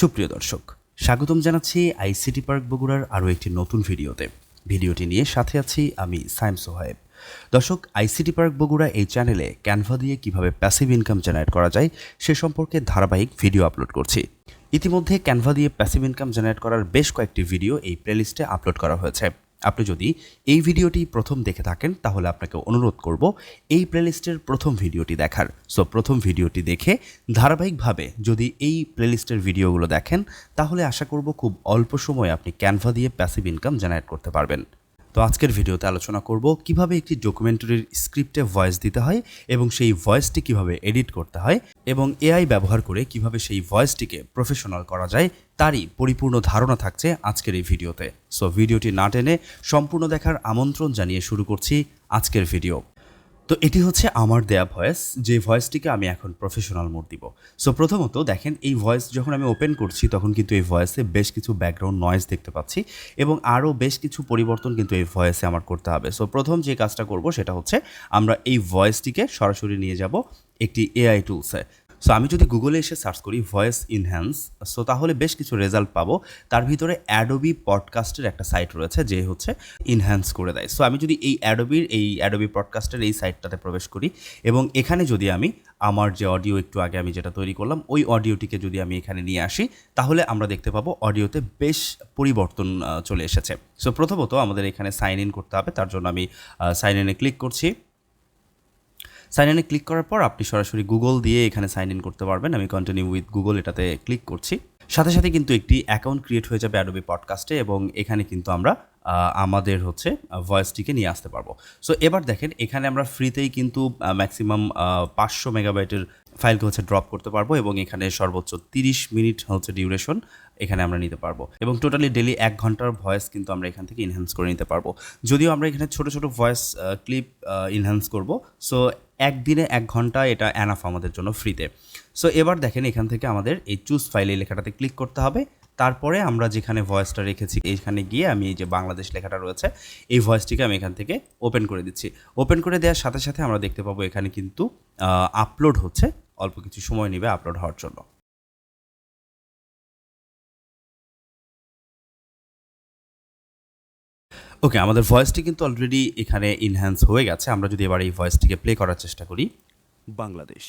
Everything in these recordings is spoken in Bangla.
সুপ্রিয় দর্শক, স্বাগতম জানাচ্ছি আইসিটি পার্ক বগুড়ার আরও একটি নতুন ভিডিওতে। ভিডিওটি নিয়ে সাথে আছি আমি সাইম সোহায়েব। দর্শক, আইসিটি পার্ক বগুড়া এই চ্যানেলে ক্যানভা দিয়ে কীভাবে প্যাসিভ ইনকাম জেনারেট করা যায় সে সম্পর্কে ধারাবাহিক ভিডিও আপলোড করছি। ইতিমধ্যে ক্যানভা দিয়ে প্যাসিভ ইনকাম জেনারেট করার বেশ কয়েকটি ভিডিও এই প্লেলিস্টে আপলোড করা হয়েছে। আপনি যদি এই ভিডিওটি প্রথম দেখে থাকেন, তাহলে আপনাকে অনুরোধ করব এই প্লেলিস্টের প্রথম ভিডিওটি দেখার। সো প্রথম ভিডিওটি দেখে ধারাবাহিকভাবে যদি এই প্লেলিস্টের ভিডিওগুলো দেখেন, তাহলে আশা করব খুব অল্প সময়ে আপনি ক্যানভা দিয়ে প্যাসিভ ইনকাম জেনারেট করতে পারবেন। তো আজকের ভিডিওতে আলোচনা করব কীভাবে একটি ডকুমেন্টারির স্ক্রিপ্টে ভয়েস দিতে হয় এবং সেই ভয়েসটি কীভাবে এডিট করতে হয় এবং এআই ব্যবহার করে কীভাবে সেই ভয়েসটিকে প্রফেশনাল করা যায় তারই পরিপূর্ণ ধারণা থাকছে আজকের এই ভিডিওতে। সো ভিডিওটি না টেনে সম্পূর্ণ দেখার আমন্ত্রণ জানিয়ে শুরু করছি আজকের ভিডিও। তো এটি হচ্ছে আমার দেয়া ভয়েস, যে ভয়েসটিকে আমি এখন প্রফেশনাল মোড দিব। সো প্রথমত দেখেন, এই ভয়েস যখন আমি ওপেন করছি, তখন কিন্তু এই ভয়েসে বেশ কিছু ব্যাকগ্রাউন্ড নয়েজ দেখতে পাচ্ছি এবং আরও বেশ কিছু পরিবর্তন কিন্তু এই ভয়েসে আমার করতে হবে। সো প্রথম যে কাজটা করব, সেটা হচ্ছে আমরা এই ভয়েসটিকে সরাসরি নিয়ে যাব একটি এআই টুলসে সো আমি যদি গুগলে এসে সার্চ করি ভয়েস ইনহ্যান্স সো তাহলে বেশ কিছু রেজাল্ট পাবো। তার ভিতরে অ্যাডোবি পডকাস্টের একটা সাইট রয়েছে, যে হচ্ছে ইনহ্যান্স করে দেয়। সো আমি যদি এই অ্যাডোবির এই অ্যাডোবি পডকাস্টের এই সাইটটাতে প্রবেশ করি এবং এখানে যদি আমি আমার যে অডিও একটু আগে আমি যেটা তৈরি করলাম, ওই অডিওটিকে যদি আমি এখানে নিয়ে আসি, তাহলে আমরা দেখতে পাবো অডিওতে বেশ পরিবর্তন চলে এসেছে। সো প্রথমত আমাদের এখানে সাইন ইন করতে হবে, তার জন্য আমি সাইন ইনে ক্লিক করছি। সাইন ইনে ক্লিক করার পর আপনি সরাসরি গুগল দিয়ে এখানে সাইন ইন করতে পারবেন। আমি কন্টিনিউ উইথ গুগল এটাতে ক্লিক করছি। সাথে সাথে কিন্তু একটি অ্যাকাউন্ট ক্রিয়েট হয়ে যাবে অ্যাডোবি পডকাস্টে এবং এখানে কিন্তু আমরা আমাদের হচ্ছে ভয়েসটিকে নিয়ে আসতে পারব। সো এবার দেখেন, এখানে আমরা ফ্রিতেই কিন্তু ম্যাক্সিমাম পাঁচশো মেগাবাইটের ফাইলকে হচ্ছে ড্রপ করতে পারব এবং এখানে সর্বোচ্চ তিরিশ মিনিট হচ্ছে ডিউরেশন এখানে আমরা নিতে পারব। এবং টোটালি ডেলি এক ঘণ্টার ভয়েস কিন্তু আমরা এখান থেকে ইনহ্যান্স করে নিতে পারব। যদিও আমরা এখানে ছোট ছোট ভয়েস ক্লিপ ইনহ্যান্স করব সো একদিনে এক ঘণ্টা এটা অ্যানাফ আমাদের জন্য ফ্রিতে সো এবার দেখেন এখান থেকে আমাদের এই চুজ ফাইল এই লেখাটাতে ক্লিক করতে হবে। তারপরে আমরা যেখানে ভয়েসটা রেখেছি এইখানে গিয়ে আমি এই যে বাংলাদেশ লেখাটা রয়েছে, এই ভয়েসটিকে আমি এখান থেকে ওপেন করে দিচ্ছি। ওপেন করে দেওয়ার সাথে সাথে আমরা দেখতে পাবো এখানে কিন্তু আপলোড হচ্ছে। অল্প কিছু সময় নেবে আপলোড হওয়ার জন্য। ওকে আমাদের ভয়েসটি কিন্তু অলরেডি এখানে ইনহ্যান্স হয়ে গেছে। আমরা যদি এবার এই ভয়েসটিকে প্লে করার চেষ্টা করি। বাংলাদেশ,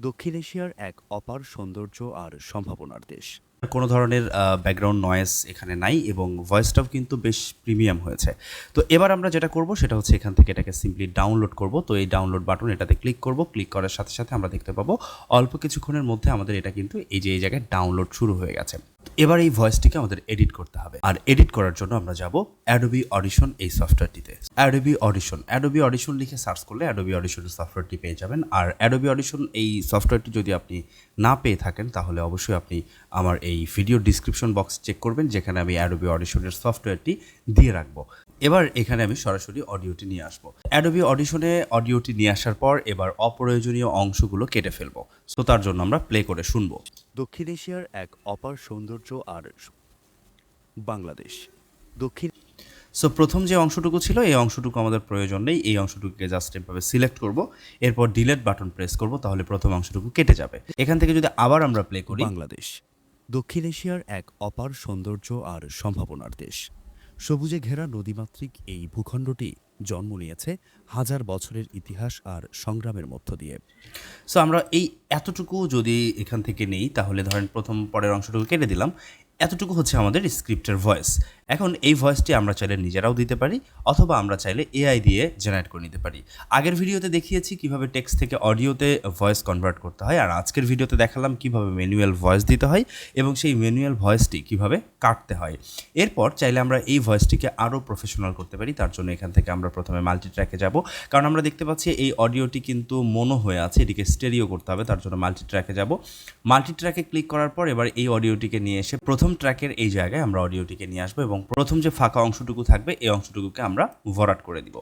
দক্ষিণ এশিয়ার এক অপার সৌন্দর্য আর সম্ভাবনার দেশ। কোনো ধরনের ব্যাকগ্রাউন্ড নয়েস এখানে নাই এবং ভয়েসটাও কিন্তু বেশ প্রিমিয়াম হয়েছে। তো এবার আমরা যেটা করব সেটা হচ্ছে এখান থেকে এটাকে সিম্পলি ডাউনলোড করব। তো এই ডাউনলোড বাটন এটাতে ক্লিক করব। ক্লিক করার সাথে সাথে আমরা দেখতে পাবো অল্প কিছুক্ষণের মধ্যে আমাদের এটা কিন্তু এই যে, এই জায়গায় ডাউনলোড শুরু হয়ে গেছে। এবার এই ভয়েসটিকে আমাদের এডিট করতে হবে। আর এডিট করার জন্য আমরা যাব অ্যাডোবি অডিশন এই সফটওয়্যারটিতে। অ্যাডোবি অডিশন অ্যাডোবি অডিশন লিখে সার্চ করলে অ্যাডোবি অডিশনের সফটওয়্যারটি পেয়ে যাবেন। আর অ্যাডোবি অডিশন এই সফটওয়্যারটি যদি আপনি না পেয়ে থাকেন, তাহলে অবশ্যই আপনি আমার এই ভিডিও ডিসক্রিপশন বক্স চেক করবেন, যেখানে আমি অ্যাডোবি অডিশনের সফটওয়্যারটি দিয়ে রাখব। এবার এখানে আমি সরাসরি অডিওটি নিয়ে আসব। অ্যাডোবি অডিশনে অডিওটি নিয়ে আসার পর এবার অপ্রয়োজনীয় অংশগুলো কেটে ফেলব। সো তার জন্য আমরা প্লে করে শুনব। দক্ষিণ এশিয়ার এক অপার সৌন্দর্য আর বাংলাদেশ। দক্ষিণ সো প্রথম যে অংশটুকু ছিল এই অংশটুকু আমাদের প্রয়োজন নেই। এই অংশটুকুকে জাস্ট এভাবে সিলেক্ট করব। এরপর ডিলেট বাটন প্রেস করব তাহলে প্রথম অংশটুকু কেটে যাবে। এখান থেকে যদি আবার আমরা প্লে করি বাংলাদেশ। দক্ষিণ এশিয়ার এক অপার সৌন্দর্য আর সম্ভাবনার দেশ। সবুজে ঘেরা নদীমাতৃক এই ভূখণ্ডটি জন্ম নিয়েছে হাজার বছরের ইতিহাস আর সংগ্রামের মধ্য দিয়ে। সো আমরা এই এতটুকু যদি এখান থেকে নেই, তাহলে ধরেন প্রথম পরের অংশটুকু কেটে দিলাম। এতটুকু হচ্ছে আমাদের স্ক্রিপ্টের ভয়েস এখন এই ভয়েসটি আমরা চাইলে নিজেরাও দিতে পারি, অথবা আমরা চাইলে এআই দিয়ে জেনারেট করে নিতে পারি। আগের ভিডিওতে দেখিয়েছি কীভাবে টেক্সট থেকে অডিওতে ভয়েস কনভার্ট করতে হয়, আর আজকের ভিডিওতে দেখালাম কীভাবে ম্যানুয়াল ভয়েস দিতে হয়, এবং সেই ম্যানুয়াল ভয়েসটি কীভাবে কাটতে হয়। এরপর চাইলে আমরা এই ভয়েসটিকে আরও প্রফেশনাল করতে পারি, তার জন্য এখান থেকে আমরা প্রথমে মাল্টি ট্র্যাকে যাব। কারণ আমরা দেখতে পাচ্ছি এই অডিওটি কিন্তু মনো হয়ে আছে, এটিকে স্টেরিও করতে হবে, তার জন্য মাল্টি ট্র্যাকে যাব। মাল্টি ট্র্যাকে ক্লিক করার পর এবার এই অডিওটিকে নিয়ে এসে প্রথম ট্র্যাকের এই জায়গায় আমরা অডিওটিকে নিয়ে আসব, এবং প্রথম যে ফাঁকা অংশটুকু থাকবে, এই অংশটুকুকে আমরা ভরাট করে দিব।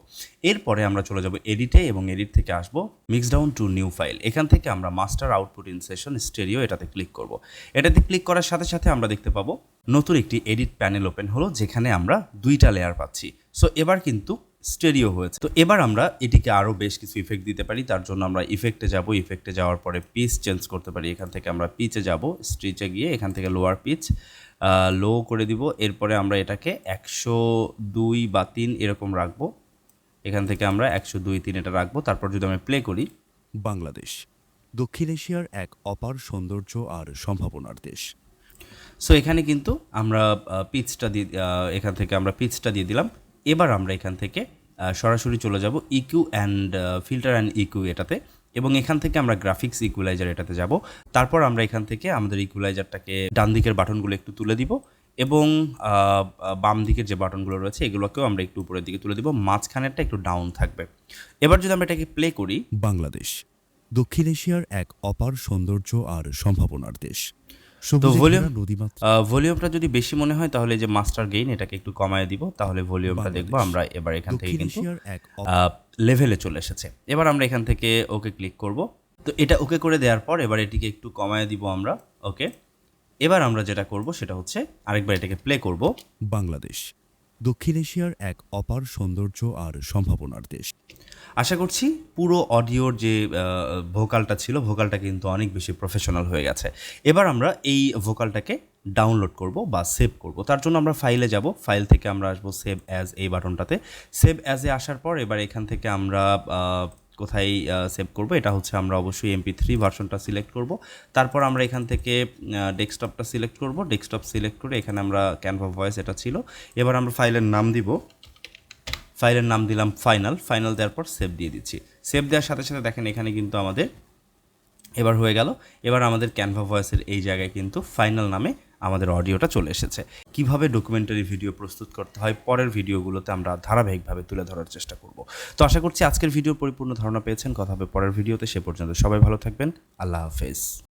এরপরে আমরা চলে যাব এডিটে এবং এডিট থেকে আসব mix down to new file এখান থেকে আমরা master output in session stereo এটাতে ক্লিক করব। এটাতে ক্লিক করার সাথে সাথে আমরা দেখতে পাবো, নতুন একটি এডিট প্যানেল ওপেন হলো, যেখানে আমরা দুইটা লেয়ার পাচ্ছি। সো এবার কিন্তু স্টেরিও হয়েছে। তো এবার আমরা এটিকে আরও বেশ কিছু ইফেক্ট দিতে পারি। তার জন্য আমরা ইফেক্টে যাব। ইফেক্টে যাওয়ার পরে পিচ চেঞ্জ করতে পারি। এখান থেকে আমরা পিচে যাব। স্ট্রিচে গিয়ে এখান থেকে লোয়ার পিচ লো করে দিব। এরপরে আমরা এটাকে একশো দুই বা তিন এরকম রাখব। এখান থেকে আমরা একশো দুই তিন এটা রাখব। তারপর যদি আমি প্লে করি বাংলাদেশ দক্ষিণ এশিয়ার এক অপার সৌন্দর্য আর সম্ভাবনার দেশ। সো এখানে কিন্তু আমরা পিচটা দিয়ে এখান থেকে আমরা পিচটা দিয়ে দিলাম। এবার আমরা এখান থেকে সরাসরি চলে যাব EQ and filter and EQ এটাতে এবং এখান থেকে আমরা গ্রাফিক্স ইকুয়ালাইজার এটাতে যাব। তারপর আমরা এখান থেকে আমাদের ইকুয়ালাইজারটাকে ডান দিকের বাটনগুলো একটু তুলে দিব এবং বাম দিকের যে বাটনগুলো রয়েছে এগুলোকেও আমরা একটু উপরের দিকে তুলে দিব, মাঝখানেরটা একটু ডাউন থাকবে। এবার যদি আমরা এটাকে প্লে করি। বাংলাদেশ, দক্ষিণ এশিয়ার এক অপার সৌন্দর্য আর সম্ভাবনার দেশ। তো ভলিউম ভলিউমটা যদি বেশি মনে হয় তাহলে যে মাস্টার গেইন এটাকে একটু কমায় দিব তাহলে ভলিউমটা দেখব আমরা এবার এখান থেকে কিন্তু লেভেলে চলে এসেছে। এবার আমরা এখান থেকে ওকে ক্লিক করব। তো এটা ওকে করে দেওয়ার পর এবার এটিকে একটু কমায় দিব আমরা ওকে এবার আমরা যেটা করব সেটা হচ্ছে আরেকবার এটাকে প্লে করব। বাংলাদেশ। দক্ষিণ এশিয়ার এক অপার সৌন্দর্য আর সম্ভাবনার দেশ। আশা করছি পুরো অডিওর যে ভোকালটা ছিল, ভোকালটা কিন্তু অনেক বেশি প্রফেশনাল হয়ে গেছে। এবার আমরা এই ভোকালটাকে ডাউনলোড করব বা সেভ করব। তার জন্য আমরা ফাইলে যাব। ফাইল থেকে আমরা আসব সেভ অ্যাজ এই বাটনটাতে। সেভ অ্যাজে আসার পর এবার এখান থেকে আমরা কোথায় সেভ করব, এটা হচ্ছে আমরা অবশ্যই এমপি থ্রি ভার্সনটা সিলেক্ট করব। তারপর আমরা এখান থেকে ডেস্কটপটা সিলেক্ট করব। ডেস্কটপ সিলেক্ট করে এখানে আমরা ক্যানভা ভয়েস এটা ছিল। এবার আমরা ফাইলের নাম দিব। ফাইলের নাম দিলাম ফাইনাল ফাইনাল দেওয়ার পর সেভ দিয়ে দিচ্ছি। সেভ দেওয়ার সাথে সাথে দেখেন এখানে কিন্তু আমাদের এবার হয়ে গেল। এবার আমাদের ক্যানভা ভয়েসের এই জায়গায় কিন্তু ফাইনাল নামে আমাদের অডিওটা চলে এসেছে। কীভাবে ডকুমেন্টারি ভিডিও প্রস্তুত করতে হয়, পরের ভিডিওগুলোতে আমরা ধারাবাহিকভাবে তুলে ধরার চেষ্টা করব। তো আশা করছি আজকের ভিডিও পরিপূর্ণ ধারণা পেয়েছেন। কথা হবে পরের ভিডিওতে সে পর্যন্ত সবাই ভালো থাকবেন। আল্লাহ হাফেজ।